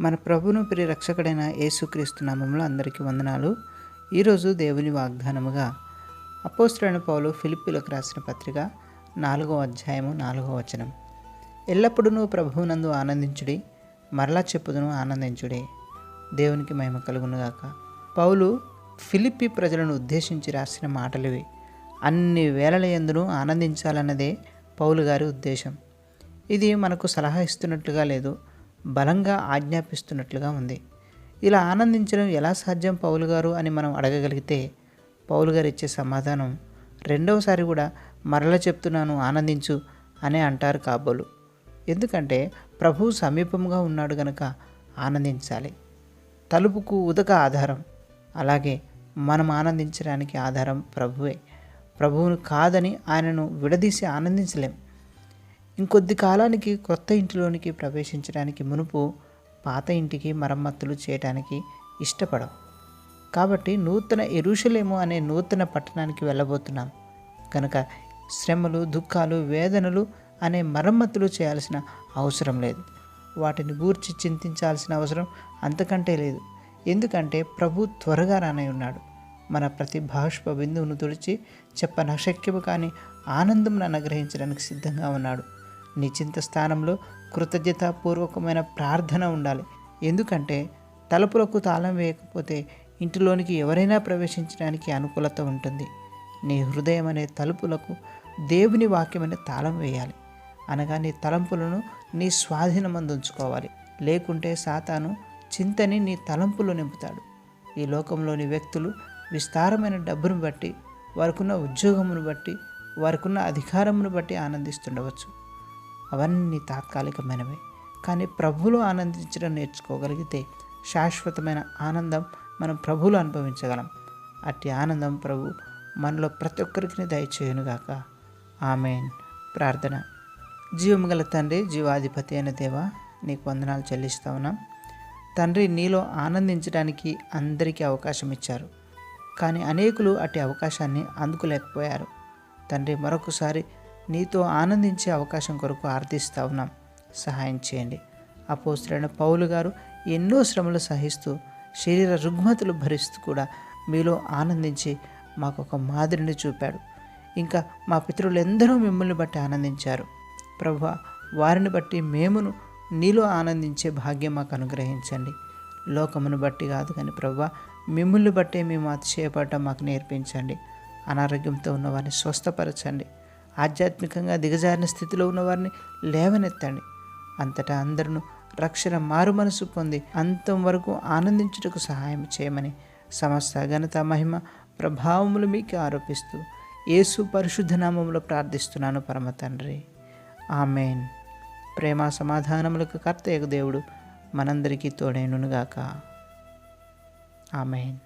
మన ప్రభును ప్రియ రక్షకుడైన యేసుక్రీస్తు నామంలో అందరికీ వందనాలు. ఈరోజు దేవుని వాగ్దానముగా అపోస్త్రైన పౌలు ఫిలిప్పీలకు రాసిన పత్రిక నాలుగో అధ్యాయము నాలుగో వచనం. ఎల్లప్పుడూ ప్రభువునందు ఆనందించుడి మరలా చెప్పుదును ఆనందించుడే. దేవునికి మహిమ కలుగునుగాక. పౌలు ఫిలిప్పి ప్రజలను ఉద్దేశించి రాసిన మాటలివి అన్ని వేళల ఎందును ఆనందించాలన్నదే పౌలు గారి ఉద్దేశం. ఇది మనకు సలహా ఇస్తున్నట్లుగా లేదు. బలంగా ఆజ్ఞాపిస్తున్నట్లుగా ఉంది. ఇలా ఆనందించడం ఎలా సాధ్యం పౌలు గారు అని మనం అడగగలిగితే పౌలు గారు ఇచ్చే సమాధానం రెండవసారి కూడా మరల చెప్తున్నాను ఆనందించు అనే అంటారు కాబోలు. ఎందుకంటే ప్రభువు సమీపంగా ఉన్నాడు గనక ఆనందించాలి. తలుపుకు ఉదక ఆధారం అలాగే మనం ఆనందించడానికి ఆధారం ప్రభువే. ప్రభువును కాదని ఆయనను విడదీసి ఆనందించలేం. ఇంకొద్ది కాలానికి కొత్త ఇంటిలోనికి ప్రవేశించడానికి మునుపు పాత ఇంటికి మరమ్మతులు చేయడానికి ఇష్టపడవు. కాబట్టి నూతన ఎరుషలేము అనే నూతన పట్టణానికి వెళ్ళబోతున్నాం. కనుక శ్రమలు దుఃఖాలు వేదనలు అనే మరమ్మతులు చేయాల్సిన అవసరం లేదు. వాటిని గూర్చి చింతించాల్సిన అవసరం అంతకంటే లేదు. ఎందుకంటే ప్రభు త్వరగా రానై ఉన్నాడు. మన ప్రతి బాష్ప బిందువును తుడిచి చెప్పనశక్యము కానీ ఆనందం అనుగ్రహించడానికి సిద్ధంగా ఉన్నాడు. నీ చింత స్థానంలో కృతజ్ఞతాపూర్వకమైన ప్రార్థన ఉండాలి. ఎందుకంటే తలుపులకు తాళం వేయకపోతే ఇంటిలోనికి ఎవరైనా ప్రవేశించడానికి అనుకూలత ఉంటుంది. నీ హృదయం అనే తలుపులకు దేవుని వాక్యమనే తాళం వేయాలి. అనగా నీ తలంపులను నీ స్వాధీనమందు ఉంచుకోవాలి. లేకుంటే సాతాను చింతని నీ తలంపులో నింపుతాడు. ఈ లోకంలోని వ్యక్తులు విస్తారమైన డబ్బును బట్టి వారికున్న ఉద్యోగమును బట్టి వారికున్న అధికారమును బట్టి ఆనందిస్తుండవచ్చు. అవన్నీ తాత్కాలికమైనవే. కానీ ప్రభులు ఆనందించడం నేర్చుకోగలిగితే శాశ్వతమైన ఆనందం మనం ప్రభువులు అనుభవించగలం. అట్టి ఆనందం ప్రభు మనలో ప్రతి ఒక్కరికి దయచేయునుగాక. ఆమెన్. ప్రార్థన. జీవము గల తండ్రి జీవాధిపతి అయిన దేవ నీకు వందనాలు చెల్లిస్తా ఉన్నాం. తండ్రి నీలో ఆనందించడానికి అందరికీ అవకాశం ఇచ్చారు కానీ అనేకులు అట్టి అవకాశాన్ని అందుకోలేకపోయారు. తండ్రి మరొకసారి నీతో ఆనందించే అవకాశం కొరకు ఆర్థిస్తూ ఉన్నాం. సహాయం చేయండి. అపోస్తులైన పౌలు గారు ఎన్నో శ్రమలు సహిస్తూ శరీర రుగ్మతులు భరిస్తూ కూడా మీలో ఆనందించి మాకు ఒక మాదిరిని చూపాడు. ఇంకా మా పితరులందరూ మిమ్మల్ని బట్టి ఆనందించారు. ప్రభు వారిని బట్టి మేమును నీలో ఆనందించే భాగ్యం మాకు అనుగ్రహించండి. లోకమును బట్టి కాదు కానీ ప్రభు మిమ్మల్ని బట్టే మేము అతిశయపడటం మాకు నేర్పించండి. అనారోగ్యంతో ఉన్నవారిని స్వస్థపరచండి. ఆధ్యాత్మికంగా దిగజారిన స్థితిలో ఉన్నవారిని లేవనెత్తండి. అంతటా అందరూ రక్షణ మారు మనసు పొంది అంతం వరకు ఆనందించుటకు సహాయం చేయమని సమస్త ఘనత మహిమ ప్రభావములు మీకు ఆరోపిస్తూ యేసు పరిశుద్ధ నామములో ప్రార్థిస్తున్నాను పరమ తండ్రి. ఆమెన్. ప్రేమ సమాధానములకు కర్తయ్యకు దేవుడు మనందరికీ తోడైనుగాక ఆమెన్.